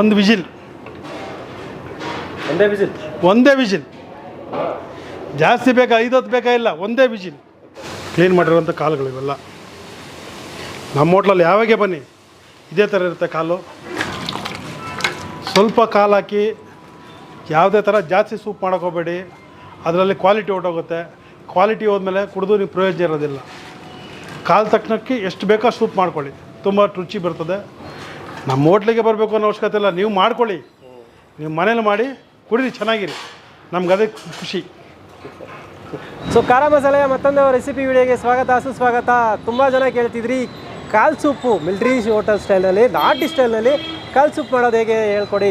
ಒಂದು ವಿಜಿಲ್. ಒಂದೇ ವಿಜಿಲ್? ಒಂದೇ ವಿಜಿಲ್. ಜಾಸ್ತಿ ಬೇಕಾ ಐದು ಹೊತ್ತು ಬೇಕಾ ಇಲ್ಲ ಒಂದೇ ವಿಜಿಲ್. ಕ್ಲೀನ್ ಮಾಡಿರುವಂಥ ಕಾಲುಗಳು ಇವೆಲ್ಲ. ನಮ್ಮ ಹೋಟ್ಲಲ್ಲಿ ಯಾವಾಗೆ ಬನ್ನಿ ಇದೇ ಥರ ಇರುತ್ತೆ ಕಾಲು. ಸ್ವಲ್ಪ ಕಾಲು ಹಾಕಿ ಯಾವುದೇ ಥರ ಜಾಸ್ತಿ ಸೂಪ್ ಮಾಡೋಕೆ ಹೋಗಬೇಡಿ. ಅದರಲ್ಲಿ ಕ್ವಾಲಿಟಿ ಹೊಟ್ಟೋಗುತ್ತೆ ಕ್ವಾಲಿಟಿ ಹೋದ್ಮೇಲೆ ಕುಡಿದು ನೀವು ಪ್ರಯೋಜನ ಇರೋದಿಲ್ಲ. ಕಾಲು ತಕ್ಷಣಕ್ಕೆ ಎಷ್ಟು ಬೇಕೋ ಸೂಪ್ ಮಾಡ್ಕೊಳ್ಳಿ. ತುಂಬ ರುಚಿ ಬರ್ತದೆ. ನಮ್ಮ ಹೋಟ್ಲಿಗೆ ಬರಬೇಕು ಅನ್ನೋ ಅವಶ್ಯಕತೆ ಇಲ್ಲ. ನೀವು ಮಾಡ್ಕೊಳ್ಳಿ. ನೀವು ಮನೇಲಿ ಮಾಡಿ ಕುಡಿದು ಚೆನ್ನಾಗಿರಿ. ನಮ್ಗೆ ಅದೇ ಖುಷಿ. ಸೊ ಖಾರ ಮಸಾಲೆಯ ಮತ್ತೊಂದು ರೆಸಿಪಿ ವಿಡಿಯೋಗೆ ಸ್ವಾಗತ, ಸುಸ್ವಾಗತ. ತುಂಬ ಜನ ಕೇಳ್ತಿದ್ರಿ, ಕಾಲ್ ಸೂಪು, ಮಿಲ್ಟ್ರಿ ಹೋಟೆಲ್ ಸ್ಟೈಲಲ್ಲಿ ನಾಟಿ ಸ್ಟೈಲ್ನಲ್ಲಿ ಕಾಲ್ ಸೂಪ್ ಮಾಡೋದು ಹೇಗೆ ಹೇಳ್ಕೊಡಿ?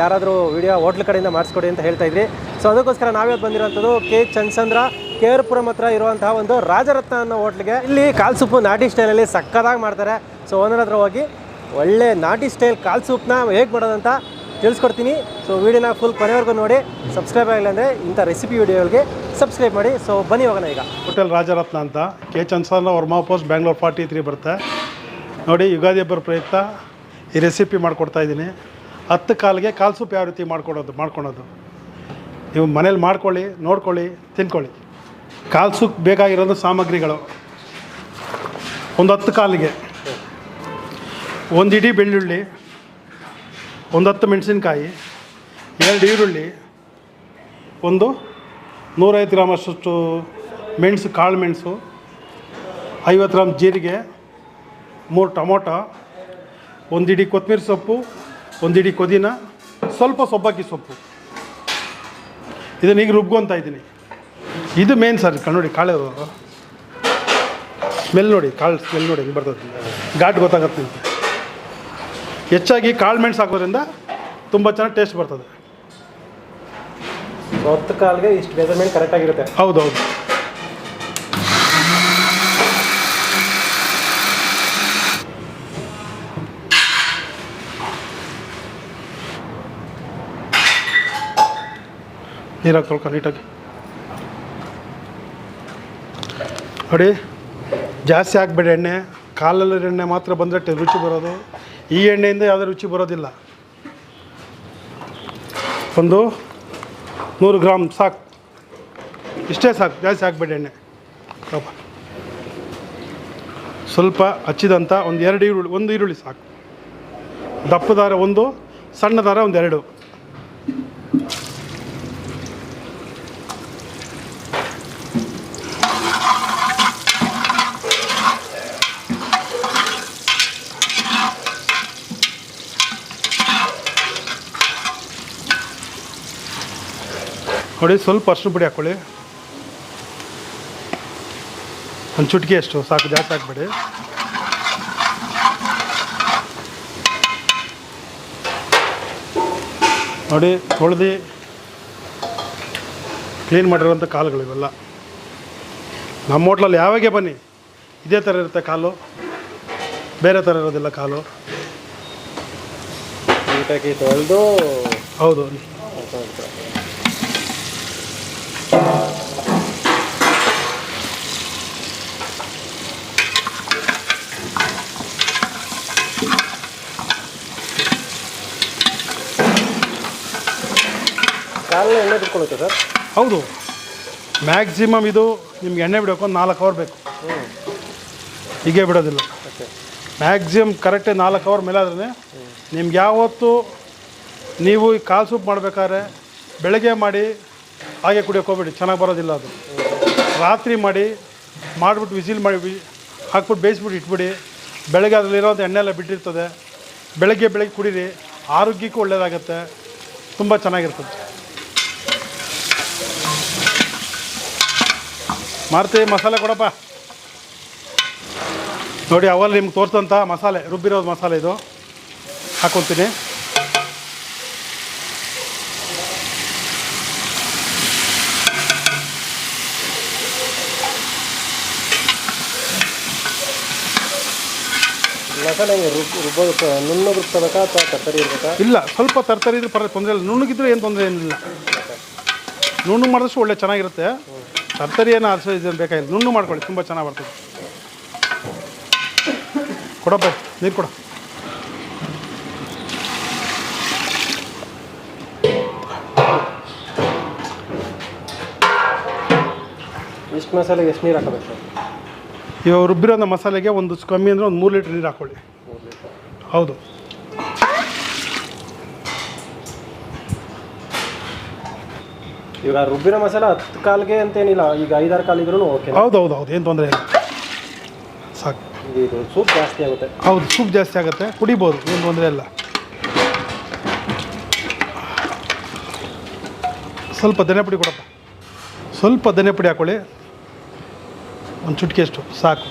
ಯಾರಾದರೂ ವಿಡಿಯೋ ಹೋಟ್ಲ್ ಕಡೆಯಿಂದ ಮಾಡಿಸ್ಕೊಡಿ ಅಂತ ಹೇಳ್ತಾ ಇದ್ರಿ. ಸೊ ಅದಕ್ಕೋಸ್ಕರ ನಾವೇ ಬಂದಿರೋಂಥದ್ದು ಕೆ ಚಂದ್ಸಂದ್ರ ಕೆ ಆರ್ ಪುರಂ ಹತ್ರ ಇರುವಂತಹ ಒಂದು ರಾಜರತ್ನ ಅನ್ನೋ ಹೋಟ್ಲಿಗೆ. ಇಲ್ಲಿ ಕಾಲ್ ಸೂಪು ನಾಟಿ ಸ್ಟೈಲಲ್ಲಿ ಸಕ್ಕದಾಗಿ ಮಾಡ್ತಾರೆ. ಸೊ ಓನರ್ ಹತ್ರ ಹೋಗಿ ಒಳ್ಳೆ ನಾಟಿ ಸ್ಟೈಲ್ ಕಾಲ್ ಸೂಪ್ನ ಹೇಗೆ ಮಾಡೋದಂತ ತಿಳಿಸ್ಕೊಡ್ತೀನಿ. ಸೊ ವಿಡಿಯೋನ ಫುಲ್ ಕೊನೆವರೆಗೂ ನೋಡಿ ಸಬ್ಸ್ಕ್ರೈಬ್ ಆಗಿಲ್ಲ ಅಂದರೆ ಇಂಥ ರೆಸಿಪಿ ವೀಡಿಯೋಗಳಿಗೆ ಸಬ್ಸ್ಕ್ರೈಬ್ ಮಾಡಿ. ಸೊ ಬನ್ನಿ ಹೋಗೋಣ ಈಗ. ಹೋಟೆಲ್ ರಾಜರತ್ನ ಅಂತ. ಕೆ ಚನ್ಸನ್ನ ವರ್ಮಾ ಪೋಸ್ಟ್ ಬ್ಯಾಂಗ್ಳೂರ್ ಫಾರ್ಟಿ ತ್ರೀ ಬರುತ್ತೆ. ನೋಡಿ, ಯುಗಾದಿ ಹಬ್ಬರ ಪ್ರಯುಕ್ತ ಈ ರೆಸಿಪಿ ಮಾಡ್ಕೊಡ್ತಾ ಇದ್ದೀನಿ. ಹತ್ತು ಕಾಲಿಗೆ ಕಾಲು ಸೂಪ್ ಯಾವ ರೀತಿ ಮಾಡ್ಕೊಡೋದು, ಮಾಡ್ಕೊಳೋದು? ನೀವು ಮನೇಲಿ ಮಾಡ್ಕೊಳ್ಳಿ, ನೋಡ್ಕೊಳ್ಳಿ, ತಿನ್ಕೊಳ್ಳಿ. ಕಾಲು ಸೂಪ್ ಬೇಕಾಗಿರೋದು ಸಾಮಗ್ರಿಗಳು. ಒಂದು ಹತ್ತು ಕಾಲಿಗೆ. ಒಂದು ಇಡೀ ಬೆಳ್ಳುಳ್ಳಿ ಒಂದು ಹತ್ತು ಮೆಣಸಿನ್ಕಾಯಿ, ಎರಡು ಈರುಳ್ಳಿ, ಒಂದು ನೂರೈವತ್ತು ಗ್ರಾಮ್ ಅಷ್ಟು ಮೆಣಸು, ಕಾಳು ಮೆಣಸು, ಐವತ್ತು ಗ್ರಾಮ್ ಜೀರಿಗೆ, ಮೂರು ಟೊಮೊಟೊ ಒಂದು ಇಡೀ ಕೊತ್ತಂಬರಿ ಸೊಪ್ಪು ಒಂದು ಇಡೀ ಪುದೀನ, ಸ್ವಲ್ಪ ಸೊಬ್ಬಕ್ಕಿ ಸೊಪ್ಪು. ಇದನ್ನ ಈಗ ರುಬ್ಕೊತಾ ಇದ್ದೀನಿ. ಇದು ಮೇನ್ ಸರ್ ನೋಡಿ, ಕಾಳು ಸ್ಮೆಲ್ ನೋಡಿ, ಕಾಳು ಸ್ಮೆಲ್ ನೋಡಿ, ಹಿಂಗೆ ಬರ್ತದೆ ಘಾಟ್ ಗೊತ್ತಾಗತ್ತೆ ಹೆಚ್ಚಾಗಿ ಕಾಳು ಮೆಣಸು ಹಾಕೋದ್ರಿಂದ ತುಂಬ ಚೆನ್ನಾಗಿ ಟೇಸ್ಟ್ ಬರ್ತದೆ. ಕಾಲಿಗೆ ಕಾಲ್ಗೆ ಇಷ್ಟು ಮೆಜರ್ಮೆಂಟ್ ಕರೆಕ್ಟಾಗಿರುತ್ತೆ ಹೌದೌದು. ನೀರಾಗಿ ತೊಳ್ಕೊ ನೀಟಾಗಿ. ನೋಡಿ ಜಾಸ್ತಿ ಹಾಕ್ಬೇಡಿ ಎಣ್ಣೆ. ಕಾಲಲ್ಲಿ ಎಣ್ಣೆ ಮಾತ್ರ ಬಂದರೆ ರುಚಿ ಬರೋದು. ಈ ಎಣ್ಣೆಯಿಂದ ಯಾವುದೇ ರುಚಿ ಬರೋದಿಲ್ಲ. ಒಂದು ನೂರು ಗ್ರಾಮ್ ಸಾಕು. ಇಷ್ಟೇ ಸಾಕು, ಜಾಸ್ತಿ ಹಾಕ್ಬೇಡಿ ಎಣ್ಣೆ. ಸ್ವಲ್ಪ ಹಚ್ಚಿದಂಥ ಒಂದು ಎರಡು ಈರುಳ್ಳಿ, ಒಂದು ಈರುಳ್ಳಿ ಸಾಕು. ದಪ್ಪ ದಾರ ಒಂದು ಸಣ್ಣ ದಾರ ಒಂದು ಎರಡು. ನೋಡಿ ಸ್ವಲ್ಪ ಅರ್ಶಿನ ಪುಡಿ ಹಾಕ್ಕೊಳ್ಳಿ ಒಂದು ಚುಟ್ಕಿ ಅಷ್ಟು ಸಾಕು ಜಾಸ್ತಿ ಹಾಕ್ಬೇಡಿ. ನೋಡಿ ತೊಳೆದು ಕ್ಲೀನ್ ಮಾಡಿರುವಂಥ ಕಾಲುಗಳು ಇವೆಲ್ಲ. ನಮ್ಮ ಹೋಟ್ಲಲ್ಲಿ ಯಾವಾಗೆ ಬನ್ನಿ ಇದೇ ಥರ ಇರುತ್ತೆ ಕಾಲು. ಬೇರೆ ಥರ ಇರೋದಿಲ್ಲ ಕಾಲು. ನೀಟಾಗಿ ತೊಳೆದು ಹೌದು. ಕಾಲನ್ನ ಎಣ್ಣೆ ಬಿಟ್ಕೊಳುತ್ತೆ ಸರ್? ಹೌದು. ಮ್ಯಾಕ್ಸಿಮಮ್ ಇದು ನಿಮ್ಗೆ ಎಣ್ಣೆ ಬಿಡಬೇಕು ಒಂದು ನಾಲ್ಕು ಅವರ್ ಬೇಕು. ಹೀಗೆ ಬಿಡೋದಿಲ್ಲ. ಓಕೆ. ಮ್ಯಾಕ್ಸಿಮಮ್ ಕರೆಕ್ಟಾಗಿ ನಾಲ್ಕು ಅವರ್ ಮೇಲೆ ಆದ್ರೆ ನಿಮ್ಗೆ ಯಾವತ್ತು ನೀವು ಈ ಕಾಲು ಸೂಪ್ ಮಾಡಬೇಕಾದ್ರೆ ಬೆಳಗ್ಗೆ ಮಾಡಿ ಹಾಗೆ ಕುಡಿಯೋಕೆ ಹೋಗ್ಬೇಡಿ ಚೆನ್ನಾಗಿ ಬರೋದಿಲ್ಲ ಅದು. ರಾತ್ರಿ ಮಾಡಿ ಮಾಡಿಬಿಟ್ಟು ವಿಸಿಲ್ ಮಾಡಿ ಹಾಕ್ಬಿಟ್ಟು ಬೇಯಿಸ್ಬಿಟ್ಟು ಇಟ್ಬಿಡಿ. ಬೆಳಗ್ಗೆ ಅದರಲ್ಲಿರೋದು ಎಣ್ಣೆ ಎಲ್ಲ ಬಿಟ್ಟಿರ್ತದೆ. ಬೆಳಗ್ಗೆ ಬೆಳಗ್ಗೆ ಕುಡೀರಿ. ಆರೋಗ್ಯಕ್ಕೂ ಒಳ್ಳೆಯದಾಗತ್ತೆ ತುಂಬ ಚೆನ್ನಾಗಿರ್ತದೆ. ಮಾರುತಿ ಮಸಾಲೆ ಕೊಡಪ್ಪ. ನೋಡಿ ಅವಲ್ಲಿ ನಿಮ್ಗೆ ತೋರಿಸಂಥ ಮಸಾಲೆ ರುಬ್ಬಿರೋದು ಮಸಾಲೆ ಇದು. ಹಾಕೊತೀನಿ. ಮಸಾಲೆ ರುಬ್ಬೋದು ತ- ನುಣ್ಣಗೆ ರುಬ್ಕೋಬೇಕಾ ಅಥವಾ ತರ್ತರಿ ಇರ್ಬೇಕಾ? ಇಲ್ಲ ಸ್ವಲ್ಪ ತರ್ತರಿ ಇದ್ರೆ ಪರ ತೊಂದರೆ ಇಲ್ಲ. ನುಣ್ಣಗಿದ್ರೆ ಏನು ತೊಂದರೆ ಏನಿಲ್ಲ. ನುಣ್ಣಗೆ ಮಾಡಿದಷ್ಟು ಒಳ್ಳೆ ಚೆನ್ನಾಗಿರುತ್ತೆ. ತರ್ತರಿ ಏನು ಆರಿಸೋ ಇದನ್ನು ಬೇಕಾಗಿಲ್ಲ ನುಣ್ಣು ಮಾಡ್ಕೊಳ್ಳಿ ತುಂಬ ಚೆನ್ನಾಗಿ ಬರ್ತದೆ. ಕೊಡಪ್ಪ ನೀರು ಕೊಡ. ಎಷ್ಟು ಮಸಾಲೆಗೆ ಎಷ್ಟು ನೀರು ಹಾಕಬೇಕು ಇವಾಗ ರುಬ್ಬಿರೋ ಮಸಾಲೆಗೆ ಒಂದು ಕಮ್ಮಿ ಅಂದರೆ ಒಂದು ಮೂರು ಲೀಟ್ರ್ ನೀರು ಹಾಕ್ಕೊಳ್ಳಿ ಹೌದು. ಇವಾಗ ರುಬ್ಬಿನ ಮಸಾಲ ಹತ್ತು ಕಾಲ್ಗೆ ಅಂತೇನಿಲ್ಲ ಈಗ ಐದಾರು ಕಾಲು ಇದ್ರೂ ಓಕೆ ಹೌದು ಹೌದು ಹೌದು ಏನು ತೊಂದರೆ ಇಲ್ಲ. ಸಾಕು. ಇದು ಸೂಪ್ ಜಾಸ್ತಿ ಆಗುತ್ತೆ. ಹೌದು ಸೂಪ್ ಜಾಸ್ತಿ ಆಗುತ್ತೆ. ಕುಡಿಬೋದು ಏನು ತೊಂದರೆ ಇಲ್ಲ. ಸ್ವಲ್ಪ ಧನೆ ಪುಡಿ ಕೊಡಪ್ಪ. ಸ್ವಲ್ಪ ಧನೆ ಪುಡಿ ಹಾಕೊಳ್ಳಿ. ಒಂದು ಚುಟ್ಕಿಯಷ್ಟು ಸಾಕು.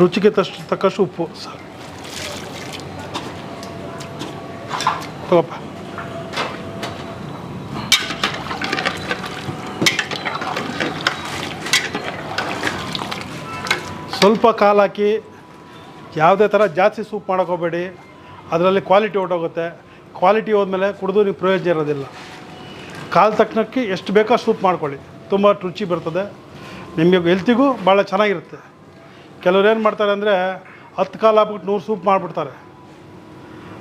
ರುಚಿಗೆ ತಷ್ಟು ತಕ್ಕಷ್ಟು ಉಪ್ಪು ಸಾಕು. ತಗೋಪ್ಪ ಸ್ವಲ್ಪ ಕಾಲು ಹಾಕಿ, ಯಾವುದೇ ಥರ ಜಾಸ್ತಿ ಸೂಪ್ ಮಾಡೋಕೋಬೇಡಿ. ಅದರಲ್ಲಿ ಕ್ವಾಲಿಟಿ ಹೊಟ್ಟೋಗುತ್ತೆ ಕ್ವಾಲಿಟಿ ಹೋದ್ಮೇಲೆ ಕುಡಿದು ನೀವು ಪ್ರಯೋಜನ ಇರೋದಿಲ್ಲ. ಕಾಲು ತಕ್ಷಣಕ್ಕೆ ಎಷ್ಟು ಬೇಕೋ ಸೂಪ್ ಮಾಡ್ಕೊಳ್ಳಿ. ತುಂಬ ರುಚಿ ಬರ್ತದೆ. ನಿಮಗೆ ಹೆಲ್ತಿಗೂ ಭಾಳ ಚೆನ್ನಾಗಿರುತ್ತೆ. ಕೆಲವ್ರು ಏನು ಮಾಡ್ತಾರೆ ಅಂದರೆ ಹತ್ತು ಕಾಲು ಹಾಕ್ಬಿಟ್ಟು ನೂರು ಸೂಪ್ ಮಾಡಿಬಿಡ್ತಾರೆ.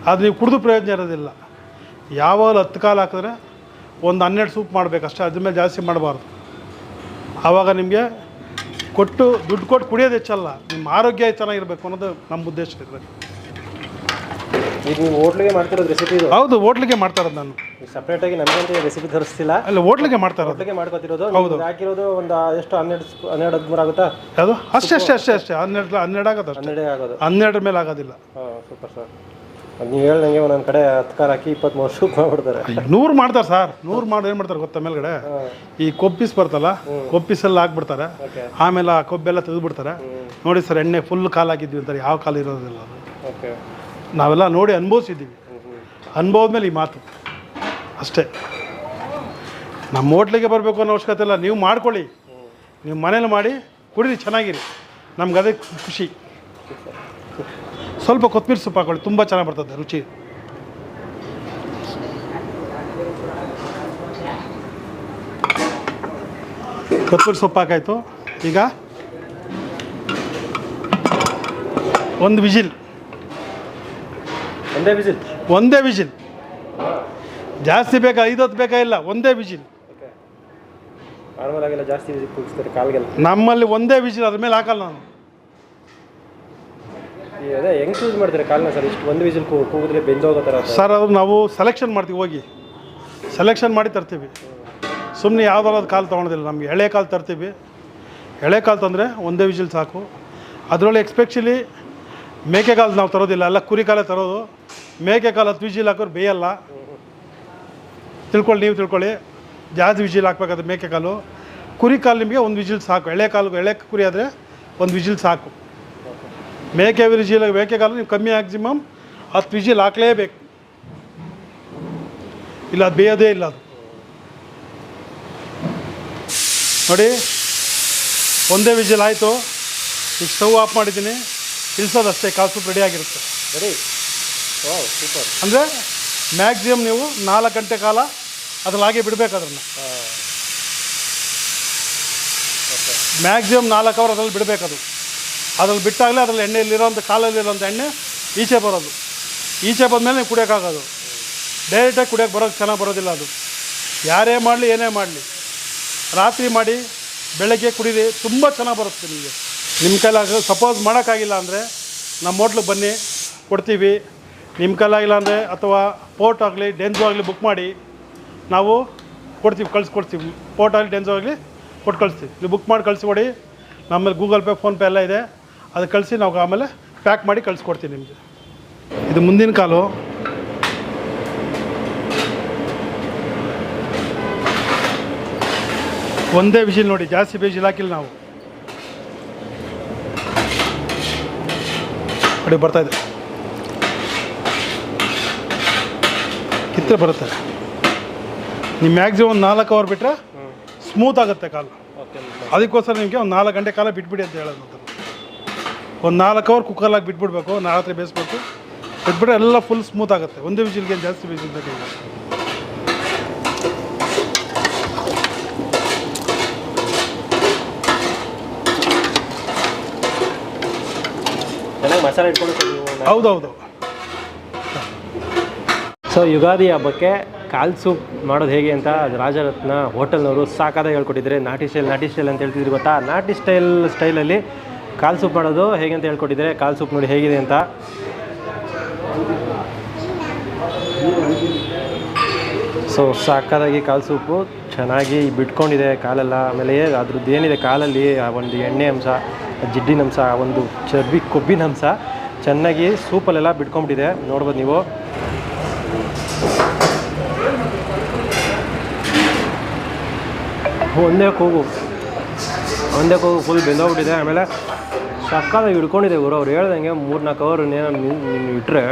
ಅದು ನೀವು ಕುಡಿದು ಪ್ರಯೋಜನ ಇರೋದಿಲ್ಲ. ಯಾವಾಗ ಹತ್ತು ಕಾಲು ಹಾಕಿದ್ರೆ ಒಂದು ಹನ್ನೆರಡು ಸೂಪ್ ಮಾಡಬೇಕಷ್ಟೇ ಅದ್ರ ಮೇಲೆ ಜಾಸ್ತಿ ಮಾಡಬಾರ್ದು. ಆವಾಗ ನಿಮಗೆ ಕೊಟ್ಟು ದುಡ್ಡು ಕೊಟ್ಟು ಕುಡಿಯೋದು ಹೆಚ್ಚಲ್ಲ ನಿಮ್ಮ ಆರೋಗ್ಯ ಚೆನ್ನಾಗಿರಬೇಕು ಅನ್ನೋದು ನಮ್ಮ ಉದ್ದೇಶ ಇರಬೇಕು ಈಗ ನೀವು ಹೋಟ್ಲಿಗೆ ಮಾಡ್ತಿರೋದು ರೆಸಿಪಿ ಇದು? ಹೌದು ಹೋಟ್ಲಿಗೆ ಮಾಡ್ತಾ ಇರೋದು ನಾನು. ಸಪ್ರೇಟಾಗಿ ನಮಗಂತ ರೆಸಿಪಿ ತರಿಸ್ತಿಲ್ಲ? ಅಲ್ಲ ಹೋಟ್ಲಿಗೆ ಮಾಡ್ತಾ ಇರೋದು. ಹೋಟ್ಲಿಗೆ ಮಾಡ್ಕೊತಿರೋದು? ಹೌದು. ಹಾಕಿರೋದು ಒಂದು ಎಷ್ಟು ಹನ್ನೆರಡು ಹನ್ನೆರಡು ಹದಿಮೂರು ಆಗುತ್ತಾ? ಅದು ಅಷ್ಟೇ ಅಷ್ಟೇ ಅಷ್ಟೇ ಅಷ್ಟೇ. ಹನ್ನೆರಡು ಹನ್ನೆರಡು ಆಗೋದು ಅಷ್ಟೇ. ಹನ್ನೆರಡೇ ಆಗೋದು. ಹನ್ನೆರಡರ ಮೇಲೆ ಆಗೋದಿಲ್ಲ. ಹಾಂ ಸೂಪರ್ ಸರ್ ನೀವು ಹೇಳ್ದಂಗೆ ಒಂದೊಂದು ಕಡೆ ಹತ್ತು ಕಾರ್ ಹಾಕಿ ಇಪ್ಪತ್ತ್ಮೂರು ಸೂಪ್ ಮಾಡ್ಬಿಡ್ತಾರೆ. ನೂರು ಮಾಡ್ತಾರೆ ಸರ್. ನೂರು ಮಾಡಿ ಏನು ಮಾಡ್ತಾರೆ ಗೊತ್ತಾ ಮೇಲ್ಗಡೆ? ಈ ಕೊಬ್ಬಿಸ್ ಬರ್ತಲ್ಲ ಕೊಬ್ಬಿಸಲ್ಲಿ ಹಾಕ್ಬಿಡ್ತಾರೆ. ಆಮೇಲೆ ಆ ಕೊಬ್ಬೆಲ್ಲ ತೆಗೆದ್ಬಿಡ್ತಾರೆ. ನೋಡಿ ಸರ್ ಎಣ್ಣೆ ಫುಲ್ ಕಾಲು ಹಾಕಿದ್ವಿ ಅಂತಾರೆ ಯಾವ ಕಾಲು ಇರೋದಿಲ್ಲ ಅದು. ಓಕೆ. ನಾವೆಲ್ಲ ನೋಡಿ ಅನುಭವಿಸಿದ್ದೀವಿ. ಅನುಭವದ ಮೇಲೆ ಈ ಮಾತು. ಅಷ್ಟೇ. ನಮ್ಮ ಹೋಟ್ಲಿಗೆ ಬರಬೇಕು ಅನ್ನೋ ಅವಶ್ಯಕತೆ ಇಲ್ಲ. ನೀವು ಮಾಡ್ಕೊಳ್ಳಿ. ನೀವು ಮನೇಲಿ ಮಾಡಿ ಕುಡೀರಿ ಚೆನ್ನಾಗಿರಿ. ನಮ್ಗೆ ಅದೇ ಖುಷಿ. ಸ್ವಲ್ಪ ಕೊತ್ತಂಬರಿ ಸೊಪ್ಪು ಹಾಕೊಳ್ಳಿ ತುಂಬ ಚೆನ್ನಾಗಿ ಬರ್ತದೆ ರುಚಿ. ಕೊತ್ತಂಬರಿ ಸೊಪ್ಪು ಹಾಕಾಯ್ತು. ಈಗ ಒಂದು ವಿಜಿಲ್. ಒಂದೇ ವಿಜಿಲ್? ಒಂದೇ ವಿಜಿಲ್. ಜಾಸ್ತಿ ಬೇಕಾ ಹೊತ್ತು ಬೇಕಾ ಇಲ್ಲ ಒಂದೇ ವಿಜಿಲ್. ಜಾಸ್ತಿ ನಮ್ಮಲ್ಲಿ ಒಂದೇ ವಿಜಿಲ್ ಅದ್ರ ಮೇಲೆ ಹಾಕಲ್ಲ ನಾನು. ಸರ್? ಅದು ನಾವು ಸೆಲೆಕ್ಷನ್ ಮಾಡ್ತೀವಿ, ಹೋಗಿ. ಸೆಲೆಕ್ಷನ್ ಮಾಡಿ ತರ್ತೀವಿ. ಸುಮ್ಮನೆ ಯಾವ್ದಾರು ಕಾಲು ತೊಗೊಳೋದಿಲ್ಲ ನಮಗೆ. ಎಳೆ ಕಾಲು ತರ್ತೀವಿ. ಎಳೆ ಕಾಲು ತಂದರೆ ಒಂದೇ ವಿಜಿಲ್ ಸಾಕು. ಅದರಲ್ಲಿ ಎಕ್ಸ್ಪೆಷಲಿ ಮೇಕೆ ಕಾಲು ನಾವು ತರೋದಿಲ್ಲ. ಎಲ್ಲ ಕುರಿ ಕಾಲೇ ತರೋದು. ಮೇಕೆ ಕಾಲು ಹತ್ತು ವಿಜಿಲ್ ಹಾಕೋರು ಬೇಯಲ್ಲ. ತಿಳ್ಕೊಳ್ಳಿ, ನೀವು ತಿಳ್ಕೊಳ್ಳಿ. ಜಾಸ್ತಿ ವಿಜಿಲ್ ಹಾಕ್ಬೇಕಾದ್ರೆ ಮೇಕೆ ಕಾಲು. ಕುರಿ ಕಾಲು ನಿಮಗೆ ಒಂದು ವಿಜಿಲ್ ಸಾಕು. ಎಳೆ ಕಾಲು ಎಳೆ ಕುರಿ ಆದರೆ ಒಂದು ವಿಜಿಲ್ ಸಾಕು. ಮೇಕೆ ವಿಜಿಲ್ ಮೇಕೆ ಕಾಲ ನೀವು ಕಮ್ಮಿ ಮ್ಯಾಕ್ಸಿಮಮ್ ಹತ್ತು ವಿಜಿಲ್ ಹಾಕಲೇಬೇಕು. ಇಲ್ಲ ಅದು ಬೇಯೋದೇ ಇಲ್ಲ ಅದು. ನೋಡಿ ಒಂದೇ ವಿಜಿಲ್ ಆಯಿತು. ಈಗ ಸ್ಟವ್ ಆಫ್ ಮಾಡಿದ್ದೀನಿ. ಇಳಿಸೋದಷ್ಟೇ ಅಷ್ಟೇ ಕಾಸು ರೆಡಿ ಆಗಿರುತ್ತೆ. ರೆಡಿ ವಾವ್ ಸೂಪರ್ ಅಂದರೆ ಮ್ಯಾಕ್ಸಿಮಮ್ ನೀವು ನಾಲ್ಕು ಗಂಟೆ ಕಾಲ ಅದ್ರಲ್ಲಿ ಹಾಗೆ ಬಿಡಬೇಕು ಅದನ್ನು ಮ್ಯಾಕ್ಸಿಮಮ್ ನಾಲ್ಕು ಅವರ್ ಅದ್ರಲ್ಲಿ ಬಿಡಬೇಕದು ಅದು. ಅದ್ರಲ್ಲಿ ಬಿಟ್ಟಾಗಲೇ ಅದ್ರಲ್ಲಿ ಎಣ್ಣೆಯಲ್ಲಿರೋಂಥ ಕಾಲಲ್ಲಿರೋಂಥ ಎಣ್ಣೆ ಈಚೆ ಬರೋದು. ಈಚೆ ಬಂದಮೇಲೆ ನೀವು ಕುಡಿಯೋಕ್ಕಾಗೋದು. ಡೈರೆಕ್ಟಾಗಿ ಕುಡಿಯೋಕೆ ಬರೋದು ಚೆನ್ನಾಗಿ ಬರೋದಿಲ್ಲ ಅದು. ಯಾರೇ ಮಾಡಲಿ, ಏನೇ ಮಾಡಲಿ. ರಾತ್ರಿ ಮಾಡಿ, ಬೆಳಗ್ಗೆ ಕುಡೀರಿ, ತುಂಬ ಚೆನ್ನಾಗಿ ಬರುತ್ತೆ ನಿಮಗೆ. ನಿಮ್ಮ ಕೈಲಾಗ ಸಪೋಸ್ ಮಾಡೋಕ್ಕಾಗಿಲ್ಲ ಅಂದರೆ ನಮ್ಮ ಹೋಟ್ಲಿಗೆ ಬನ್ನಿ, ಕೊಡ್ತೀವಿ. ನಿಮ್ಮ ಕೈಲಾಗಿಲ್ಲ ಅಂದರೆ ಅಥವಾ ಪೋರ್ಟ್ ಆಗಲಿ ಡೆನ್ಸು ಆಗಲಿ ಬುಕ್ ಮಾಡಿ, ನಾವು ಕೊಡ್ತೀವಿ, ಕಳಿಸ್ಕೊಡ್ತೀವಿ. ಪೋರ್ಟ್ ಆಗಲಿ ಡೆನ್ಸು ಆಗಲಿ ಕೊಟ್ಟು ಕಳಿಸ್ತೀವಿ. ನೀವು ಬುಕ್ ಮಾಡಿ ಕಳಿಸ್ಕೊಡಿ ನಮ್ಮಲ್ಲಿ ಗೂಗಲ್ ಪೇ ಫೋನ್ಪೇ ಎಲ್ಲ ಇದೆ. ಅದು ಕಳಿಸಿ ನಾವು ಆಮೇಲೆ ಪ್ಯಾಕ್ ಮಾಡಿ ಕಳಿಸ್ಕೊಡ್ತೀನಿ ನಿಮಗೆ. ಇದು ಮುಂದಿನ ಕಾಲು. ಒಂದೇ ವಿಜಿಲ್ ನೋಡಿ ಜಾಸ್ತಿ ಬೇಜಿಲ್ ಹಾಕಿಲ್ಲ ನಾವು. ನೋಡಿ ಬರ್ತಾ ಇದೆ. ಕಿತ್ತರೆ ಬರುತ್ತೆ. ನೀವು ಮ್ಯಾಕ್ಸಿಮಮ್ ಒಂದು ನಾಲ್ಕು ಅವರ್ ಬಿಟ್ಟರೆ ಸ್ಮೂತ್ ಆಗುತ್ತೆ ಕಾಲು. ಓಕೆ ಅದಕ್ಕೋಸ್ಕರ ನಿಮಗೆ ಒಂದು ನಾಲ್ಕು ಗಂಟೆ ಕಾಲ ಬಿಟ್ಬಿಡಿ ಅಂತ ಹೇಳೋದು. ಒಂದು ನಾಲ್ಕು ಅವರ್ ಕುಕ್ಕರ್ಲಾಗಿ ಬಿಟ್ಬಿಡ್ಬೇಕು ರಾತ್ರಿ ಬೇಯಿಸ್ಬೇಕು. ಬಿಟ್ಬಿಟ್ರೆ ಎಲ್ಲ ಫುಲ್ ಸ್ಮೂತ್ ಆಗುತ್ತೆ. ಒಂದೇ ವಿಜಿಲ್ಗೆ ಜಾಸ್ತಿ ಚೆನ್ನಾಗಿ ಮಸಾಲೆ ಇಟ್ಕೊಂಡು ಹೌದೌದು. ಸೊ ಯುಗಾದಿ ಹಬ್ಬಕ್ಕೆ ಕಾಲ್ ಸೂಪ್ ಮಾಡೋದು ಹೇಗೆ ಅಂತ ರಾಜರತ್ನ ಹೋಟೆಲ್ನವರು ಸಾಕಾದ ಹೇಳ್ಕೊಟ್ಟಿದ್ರೆ ನಾಟಿ ಸ್ಟೈಲ್ ನಾಟಿ ಸ್ಟೈಲ್ ಅಂತ ಹೇಳ್ತಿದ್ರು ಗೊತ್ತಾ? ನಾಟಿ ಸ್ಟೈಲ್ ಸ್ಟೈಲಲ್ಲಿ ಕಾಲ್ ಸೂಪ್ ಮಾಡೋದು ಹೇಗೆ ಅಂತ ಹೇಳ್ಕೊಟ್ಟಿದ್ದಾರೆ ಕಾಲು ಸೂಪ್ ನೋಡಿ ಹೇಗಿದೆ ಅಂತ. ಸೊ ಸಾಕಾದಾಗಿ ಕಾಲು ಸೂಪು ಚೆನ್ನಾಗಿ ಬಿಟ್ಕೊಂಡಿದೆ ಕಾಲೆಲ್ಲ. ಆಮೇಲೆ ಅದ್ರದ್ದು ಏನಿದೆ ಕಾಲಲ್ಲಿ, ಆ ಒಂದು ಎಣ್ಣೆ ಅಂಶ, ಜಿಡ್ಡಿನ ಅಂಶ, ಆ ಒಂದು ಚರ್ಬಿ, ಕೊಬ್ಬಿನ ಅಂಶ ಚೆನ್ನಾಗಿ ಸೂಪಲ್ಲೆಲ್ಲ ಬಿಟ್ಕೊಂಬಿಟ್ಟಿದೆ. ನೋಡ್ಬೋದು ನೀವು. ಒಂದೇ ಕೂಗು. ಒಂದೇ ಕೂಗು ಫುಲ್ ಬೆಂದೋಗ್ಬಿಟ್ಟಿದೆ. ಆಮೇಲೆ ಸಕ್ಕತ್ತಾಗಿ ಹಿಡ್ಕೊಂಡಿದೆ ಗುರು. ಅವ್ರು ಹೇಳ್ದಂಗೆ ಮೂರು ನಾಲ್ಕು ಅವರ್ ನೀನು ಇಟ್ಟರೆ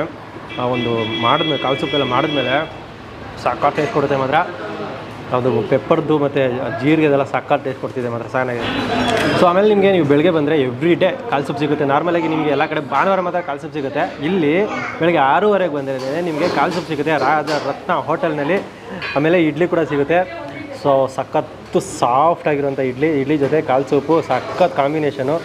ಆ ಒಂದು ಮಾಡಿದ್ಮೇಲೆ ಕಾಲು ಸೂಪೆಲ್ಲ ಮಾಡಿದ್ಮೇಲೆ ಸಕ್ಕತ್ ಟೇಸ್ಟ್ ಕೊಡುತ್ತೆ ಮಾತ್ರ. ಅದು ಪೆಪ್ಪರ್ದು ಮತ್ತು ಜೀರಿಗೆದೆಲ್ಲ ಸಕ್ಕತ್ ಟೇಸ್ಟ್ ಕೊಡ್ತಿದೆ ಮಾತ್ರ, ಚೆನ್ನಾಗಿದೆ. ಸೊ ಆಮೇಲೆ ನಿಮಗೆ ನೀವು ಬೆಳಗ್ಗೆ ಬಂದರೆ ಎವ್ರಿ ಡೇ ಕಾಲು ಸೂಪ್ ಸಿಗುತ್ತೆ ನಾರ್ಮಲಾಗಿ ನಿಮಗೆ ಎಲ್ಲ ಕಡೆ ಭಾನುವಾರ ಮಾತ್ರ ಕಾಲು ಸೂಪ್ ಸಿಗುತ್ತೆ. ಇಲ್ಲಿ ಬೆಳಗ್ಗೆ ಆರೂವರೆಗೆ ಬಂದಿರೋದೇ, ನಿಮಗೆ ಕಾಲು ಸೂಪ್ ಸಿಗುತ್ತೆ. ರಾಜ ರತ್ನ ಹೋಟೆಲ್ನಲ್ಲಿ ಆಮೇಲೆ ಇಡ್ಲಿ ಕೂಡ ಸಿಗುತ್ತೆ. ಸೊ ಸಖತ್ತು ಸಾಫ್ಟ್ ಆಗಿರುವಂಥ ಇಡ್ಲಿ ಇಡ್ಲಿ ಜೊತೆ ಕಾಲು ಸೂಪು ಸಖತ್ ಕಾಂಬಿನೇಷನು